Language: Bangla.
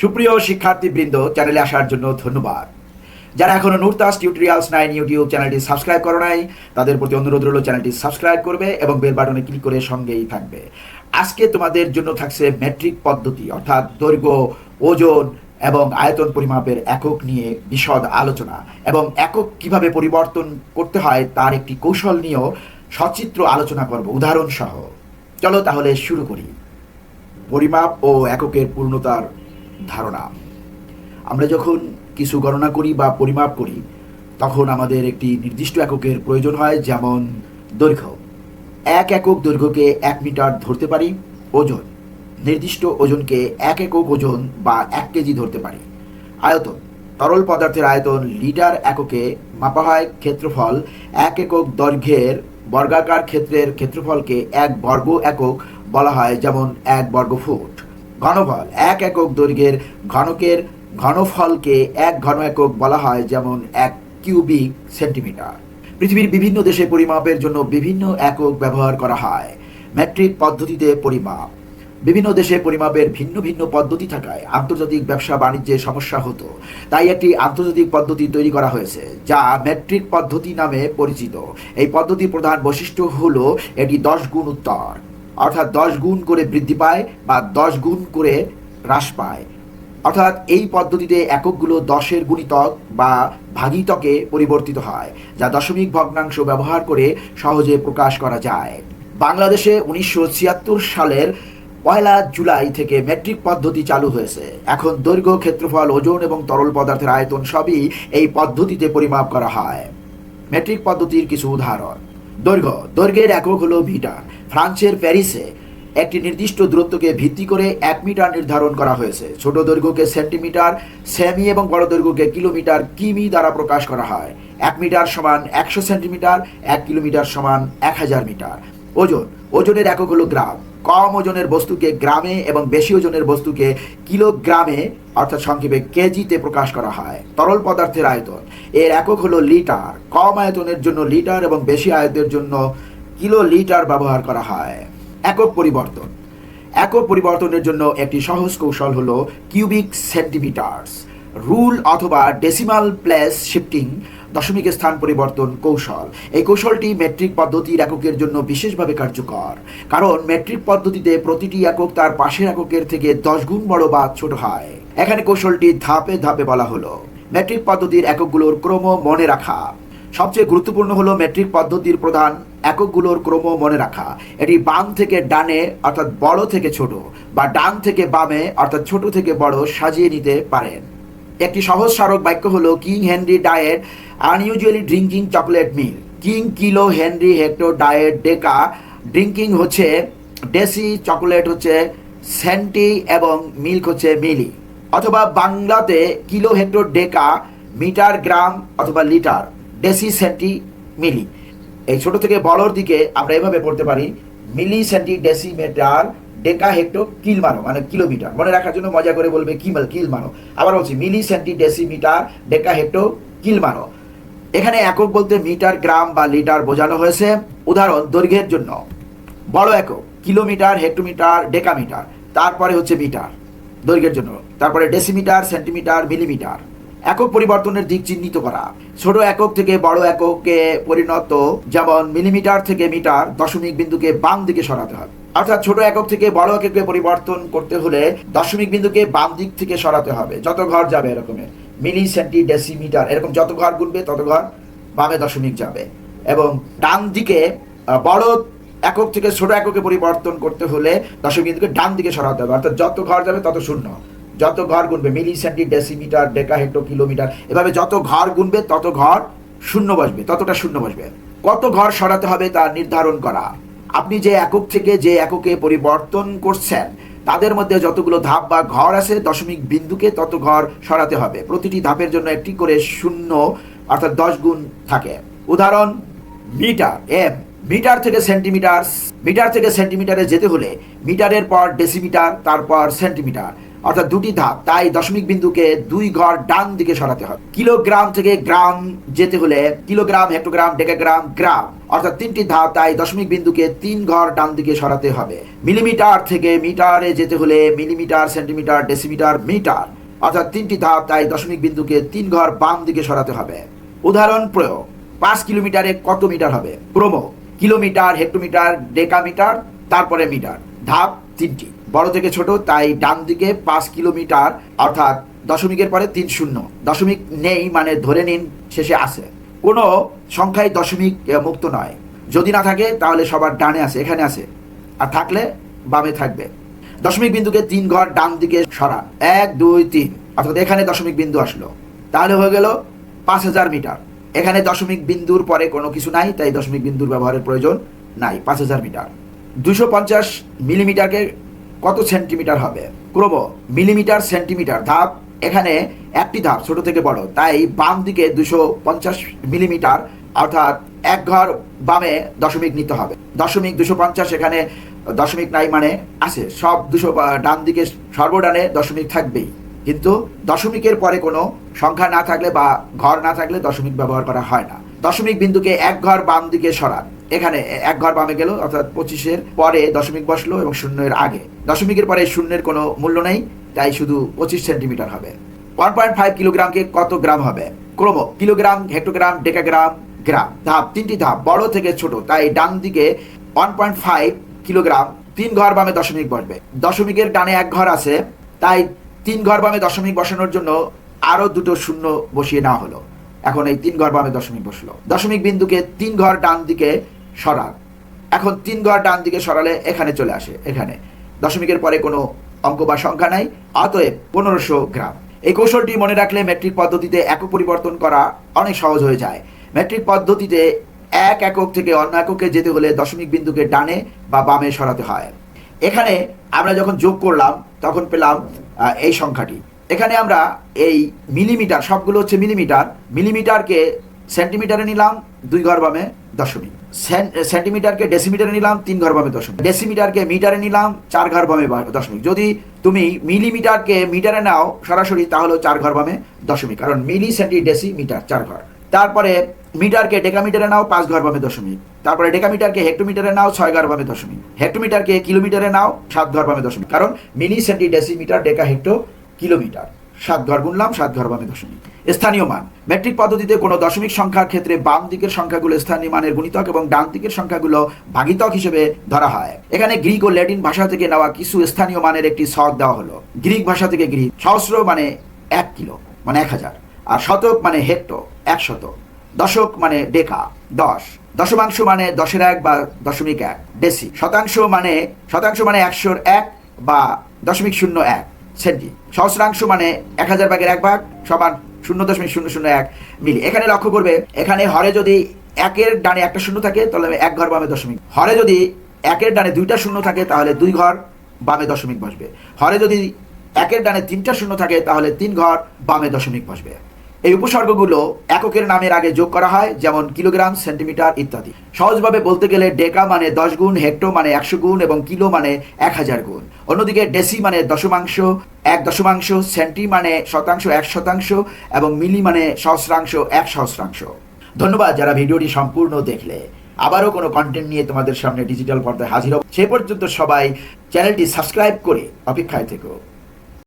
সুপ্রিয় শিক্ষার্থীবৃন্দ চ্যানেলে আসার জন্য ধন্যবাদ। যারা এখনও নুরতাস টিউটোরিয়ালস নাইন ইউটিউব চ্যানেলটি সাবস্ক্রাইব করো নাই, তাদের প্রতি অনুরোধ রইল চ্যানেলটি সাবস্ক্রাইব করবে এবং বেল বাটনে ক্লিক করে সঙ্গেই থাকবে। আজকে তোমাদের জন্য থাকছে মেট্রিক পদ্ধতি, অর্থাৎ দৈর্ঘ্য, ওজন এবং আয়তন পরিমাপের একক নিয়ে বিশদ আলোচনা এবং একক কীভাবে পরিবর্তন করতে হয় তার একটি কৌশল নিয়েও সচিত্র আলোচনা করব, উদাহরণ সহ। চলো তাহলে শুরু করি। পরিমাপ ও এককের পূর্ণতার ধারণা। আমরা যখন কিছু গণনা করি বা পরিমাপ করি, তখন আমাদের একটি নির্দিষ্ট এককের প্রয়োজন হয় যেমন দৈর্ঘ্য। এক একক দৈর্ঘ্যকে এক মিটার ধরতে পারি, ওজন। নির্দিষ্ট ওজনকে এক একক ওজন বা এক কেজি ধরতে পারি। আয়তন। তরল পদার্থের আয়তন লিটার এককে মাপা হয় ক্ষেত্রফল এক একক দৈর্ঘ্যের বর্গাকার ক্ষেত্রের ক্ষেত্রফলকে এক বর্গ একক বলা হয় যেমন এক বর্গ ফুট ঘনফল, এক একক দৈর্ঘ্যের ঘনকের ঘনফলকে এক ঘন একক বলা হয় যেমন এক কিউবিক সেন্টিমিটার। পৃথিবীর বিভিন্ন দেশে পরিমাপের জন্য বিভিন্ন একক ব্যবহার করা হয়। মেট্রিক পদ্ধতিতে পরিমাপ। বিভিন্ন দেশে পরিমাপের ভিন্ন ভিন্ন পদ্ধতি থাকায় আন্তর্জাতিক ব্যবসা বাণিজ্যে সমস্যা হতো। তাই একটি আন্তর্জাতিক পদ্ধতি তৈরি করা হয়েছে, যা মেট্রিক পদ্ধতি নামে পরিচিত। এই পদ্ধতির প্রধান বৈশিষ্ট্য হলো এটি দশ গুণ উত্তর। অর্থাৎ দশ গুণ করে বৃদ্ধি পায় বা দশ গুণ করে হ্রাস পায়। অর্থাৎ এই পদ্ধতিতে এককগুলো দশের গুণিতক বা ভাগিতকে পরিবর্তিত হয়, যা দশমিক ভগ্নাংশ ব্যবহার করে সহজে প্রকাশ করা যায়। বাংলাদেশে উনিশশো ছিয়াত্তর সালের পয়লা জুলাই থেকে মেট্রিক পদ্ধতি চালু হয়েছে। এখন দৈর্ঘ্য, ক্ষেত্রফল, ওজন এবং তরল পদার্থের আয়তন সবই এই পদ্ধতিতে পরিমাপ করা হয়। মেট্রিক পদ্ধতির কিছু উদাহরণ। দৈর্ঘ্য, দৈর্ঘ্যের একক হলো মিটার। ফ্রান্সের প্যারিসে একটি নির্দিষ্ট দূরত্বকে ভিত্তি করে এক মিটার নির্ধারণ করা হয়েছে। ছোট দৈর্ঘ্যকে সেন্টিমিটার, সেমি এবং বড় দৈর্ঘ্যকে কিলোমিটার, কিমি দ্বারা প্রকাশ করা হয়। এক মিটার সমান একশো সেন্টিমিটার, এক কিলোমিটার সমান এক হাজার মিটার। ওজন, ওজনের একক হলো গ্রাম। কম ওজনের বস্তুকে গ্রামে এবং বেশি ওজনের বস্তুকে কিলোগ্রামে, অর্থাৎ সংক্ষেপে কেজিতে প্রকাশ করা হয়। তরল পদার্থের আয়তন। এর একক হলো লিটার। কম আয়তনের জন্য লিটার এবং বেশি আয়তের জন্য কিলো লিটার ব্যবহার করা হয়। একক পরিবর্তন। একক পরিবর্তনের জন্য একটি সহজ কৌশল হলো কিউবিক সেন্টিমিটার্স। রুল অথবা ডেসিমাল প্লেস শিফটিং দশমিক স্থান পরিবর্তন কৌশল। এই কৌশলটি মেট্রিক পদ্ধতির এককের জন্য বিশেষভাবে কার্যকর। কারণ মেট্রিক পদ্ধতিতে প্রতিটি একক তার পাশের এককের থেকে দশ গুণ বড় বা ছোট হয়। এখানে কৌশলটি ধাপে ধাপে বলা হলো। মেট্রিক পদ্ধতির এককগুলোর ক্রম মনে রাখা। সবচেয়ে গুরুত্বপূর্ণ হলো মেট্রিক পদ্ধতির প্রধান এককগুলোর ক্রম মনে রাখা। এটি বাম থেকে ডানে, অর্থাৎ বড় থেকে ছোট, বা ডান থেকে বামে, অর্থাৎ ছোট থেকে বড় সাজিয়ে নিতে পারেন। একটি সহজ স্মারক বাক্য হলো king Henry diet unusually drinking chocolate milk. King kilo Henry hecto diet deca drinking হচ্ছে ডেসি চকলেট হচ্ছে সেন্টি এবং মিল্ক হচ্ছে মিলি। অথবা বাংলাতে kilo hector deca, metre gram অথবা লিটার ডেসি সেন্টি, মিলি। এই ছোট থেকে বড়র দিকে আমরা এভাবে পড়তে পারি, milli centi decimetre deca hecto কিল মানো মানে কিলোমিটার। মনে রাখার জন্য মজা করে বলবে কিমাল কিল মানো। আবার বলছি milli centi decimetre deca hecto কিল মানো। এখানে একক বলতে মিটার, গ্রাম বা লিটার বোঝানো হয়েছে। উদাহরণ, দৈর্ঘ্যের জন্য। বড় একক, কিলোমিটার, হেক্টোমিটার, ডেকামিটার। তারপরে হচ্ছে মিটার, দৈর্ঘ্যের জন্য। তারপরে ডেসিমিটার, সেন্টিমিটার, মিলিমিটার। একক পরিবর্তনের দিক চিহ্নিত করা। ছোট একক থেকে বড় এককে পরিণত, যেমন মিলিমিটার থেকে মিটার দশমিক বিন্দুকে বাম দিকে সরাতে হবে অর্থাৎ ছোট একক থেকে বড় এককে পরিবর্তন করতে হলে দশমিক বিন্দুকে বাম দিক থেকে সরাতে হবে। যত ঘর যাবে এরকমের মিলি সেন্টি ডেসিমিটার এরকম যত ঘর গুনবে, তত ঘর বামে দশমিক যাবে। এবং ডান দিকে বড় একক থেকে ছোট এককে পরিবর্তন করতে হলে দশমিক বিন্দুকে ডান দিকে সরাতে হবে। অর্থাৎ যত ঘর যাবে, তত শূন্য। যত ঘর গুনবে milli centi decimetre deca hecto kilometre, এভাবে যত ঘর গুনবে, তত ঘর শূন্য বসবে, ততটা শূন্য বসবে। কত ঘর সরাতে হবে তা নির্ধারণ করা। আপনি যে একক থেকে যে এককে পরিবর্তন করছেন, তাদের মধ্যে যতগুলো ধাপ বা ঘর আছে, দশমিক বিন্দুকে তত ঘর সরাতে হবে। প্রতিটি ধাপের জন্য একটি করে শূন্য, অর্থাৎ দশ গুণ থাকে। উদাহরণ, মিটার, এম, মিটার থেকে সেন্টিমিটার, মিটার থেকে সেন্টিমিটারে যেতে হলে মিটারের পর ডেসিমিটার, তারপর সেন্টিমিটার। অর্থাৎ দুটি ধাপ, তাই দশমিক বিন্দুকে দুই ঘর ডান দিকে সরাতে হবে। কিলোগ্রাম থেকে গ্রাম যেতে হলে কিলোগ্রাম, হেক্টোগ্রাম, ডেকাগ্রাম, গ্রাম, অর্থাৎ তিনটি ধাপ, তাই দশমিক বিন্দুকে তিন ঘর ডান দিকে সরাতে হবে। মিলিমিটার থেকে মিটারে যেতে হলে মিলিমিটার, সেন্টিমিটার, ডেসিমিটার, মিটার, অর্থাৎ তিনটি ধাপ, তাই দশমিক বিন্দুকে তিন ঘর বাম দিকে সরাতে হবে। উদাহরণ প্রয়োগ, পাঁচ কিলোমিটারে কত মিটার হবে? ক্রম কিলোমিটার, হেক্টোমিটার, ডেকামিটার, তারপরে মিটার, ধাপ তিনটি। বড় থেকে ছোট, তাই ডান দিকে পাঁচ কিলোমিটার, অর্থাৎ দশমিকের পরে তিন শূন্য। দশমিক নেই মানে ধরে নিন শেষে আছে। কোনো সংখ্যায় দশমিক মুক্ত নয়। যদি না থাকে, তাহলে সবার ডানে আছে, এখানে আছে। আর থাকলে বামে থাকবে। দশমিক বিন্দুকে তিন ঘর ডান দিকে সরান। এক, দুই, তিন। অর্থাৎ এখানে দশমিক বিন্দু আসলো। তাহলে হয়ে গেল পাঁচ হাজার মিটার। এখানে দশমিক বিন্দুর পরে কোনো কিছু নাই, তাই দশমিক বিন্দুর ব্যবহারের প্রয়োজন নাই, পাঁচ হাজার মিটার। দুশো পঞ্চাশ মিলিমিটারকে কত সেন্টিমিটার হবে? ক্রম মিলিমিটার, সেন্টিমিটার। ধাপ এখানে একটি ধাপ, ছোট থেকে বড়। তাই বাম দিকে দুশো পঞ্চাশ মিলিমিটার, অর্থাৎ এক ঘর বামে দশমিক নিতে হবে। দশমিক দুশো পঞ্চাশ এখানে দশমিক নাই মানে আছে। সব দুশো ডান দিকে সর্বডানে দশমিক থাকবেই। কিন্তু দশমিকের পরে কোনো সংখ্যা না থাকলে বা ঘর না থাকলে দশমিক ব্যবহার করা হয় না। দশমিক বিন্দুকে এক ঘর বাম দিকে সরান। এখানে এক ঘর বামে গেল, অর্থাৎ পঁচিশের পরে দশমিক বসল এবং শূন্যের আগে। দশমিকের পরে শূন্যের কোনো মূল্য নেই, তাই শুধু পঁচিশ সেন্টিমিটার হবে। ওয়ান পয়েন্ট ফাইভ কিলোগ্রামকে কত গ্রাম হবে? ক্রম, কিলোগ্রাম, হেক্টোগ্রাম, ডেকাগ্রাম, গ্রাম। ধাপ, তিনটি ধাপ, বড় থেকে ছোট, তাই ডান দিকে ওয়ান পয়েন্ট ফাইভ কিলোগ্রাম, তিন ঘর বামে দশমিক বসবে। দশমিকের ডানে এক ঘর আছে, তাই তিন ঘর বামে দশমিক বসানোর জন্য আরও দুটো শূন্য বসিয়ে নেওয়া হলো। এখন এই তিন ঘর বামে দশমিক বসল। দশমিক বিন্দুকে তিন ঘর ডান দিকে সরান। এখন তিন ঘর ডান দিকে সরালে এখানে চলে আসে, এখানে। দশমিকের পরে কোনো অঙ্ক বা সংখ্যা নাই, অতএব পনেরোশো গ্রাম। এই কৌশলটি মনে রাখলে মেট্রিক পদ্ধতিতে একক পরিবর্তন করা অনেক সহজ হয়ে যায়। মেট্রিক পদ্ধতিতে এক একক থেকে অন্য এককে যেতে হলে দশমিক বিন্দুকে ডানে বা বামে সরাতে হয়। এখানে আমরা যখন যোগ করলাম, তখন পেলাম এই সংখ্যাটি। এখানে আমরা এই মিলিমিটার, সবগুলো হচ্ছে মিলিমিটার। মিলিমিটারকে সেন্টিমিটারে নিলাম দুই ঘর বামে দশমিক। সেন- সেন্টিমিটারকে ডেসিমিটারে নিলাম তিন ঘর বামে দশমিক। ডেসিমিটারকে মিটারে নিলাম চার ঘর বামে দশমিক। যদি তুমি মিলিমিটারকে মিটারে নাও সরাসরি তাহলে চার ঘর বামে দশমিক। কারণ মিলি সেন্টি ডেসি মিটার, চার ঘর। তারপরে মিটারকে ডেকামিটারে নাও পাঁচ ঘর বামে দশমিক। তারপরে ডেকামিটারকে হেক্টোমিটারে নাও ছয় ঘর বামে দশমিক। হেক্টোমিটারকে কিলোমিটারে নাও সাত ঘর বামে দশমিক। কারণ milli centi decimetre deca hecto kilometre. সাত ঘর গুনলাম, সাত ঘর বামে দশমিক। স্থানীয় মান। মেট্রিক পদ্ধতিতে কোনো দশমিক সংখ্যার ক্ষেত্রে বাম দিকের সংখ্যাগুলো স্থানীয় মানের গুণিতক এবং ডান দিকের সংখ্যাগুলো ভাগিতক হিসেবে ধরা হয়। এখানে গ্রিক ও ল্যাটিন ভাষা থেকে নেওয়া কিছু স্থানীয় মানের একটি শখ দেওয়া হলো। গ্রিক ভাষা থেকে গ্রিক সহস্র মানে এক কিলো মানে এক হাজার। আর শতক মানে হেক্টো একশত দশক মানে ডেকা, দশ। দশমাংশ মানে দশের এক বা দশমিক এক, ডেসি। শতাংশ মানে শতাংশ মানে একশোর এক বা দশমিক শূন্য এক। সেন্টি সহস্রাংশ মানে এক হাজার ভাগের এক ভাগ সমান শূন্য দশমিক শূন্য শূন্য এক মিলি। এখানে লক্ষ্য করবে, এখানে হরে যদি একের ডানে একটা শূন্য থাকে, তাহলে এক ঘর বামে দশমিক। হরে যদি একের ডানে দুইটা শূন্য থাকে, তাহলে দুই ঘর বামে দশমিক বসবে। হরে যদি একের ডানে তিনটা শূন্য থাকে, তাহলে তিন ঘর বামে দশমিক বসবে। এই উপসর্গগুলো এককের নামের আগে যোগ করা হয়, যেমন কিলোগ্রাম, সেন্টিমিটার ইত্যাদি। সহজভাবে বলতে গেলে ডেকা মানে দশ গুণ, হেক্টো মানে একশো গুণ এবং কিলো মানে এক হাজার গুণ। অন্যদিকে ডেসি মানে দশমাংশ, এক দশমাংশ, সেন্টি মানে শতাংশ, এক শতাংশ এবং মিলি মানে সহস্রাংশ, এক সহস্রাংশ। ধন্যবাদ যারা ভিডিওটি সম্পূর্ণ দেখলে। আবারও কোনো কন্টেন্ট নিয়ে তোমাদের সামনে ডিজিটাল পর্দায় হাজির হব। সে পর্যন্ত সবাই চ্যানেলটি সাবস্ক্রাইব করে অপেক্ষায় থেকো।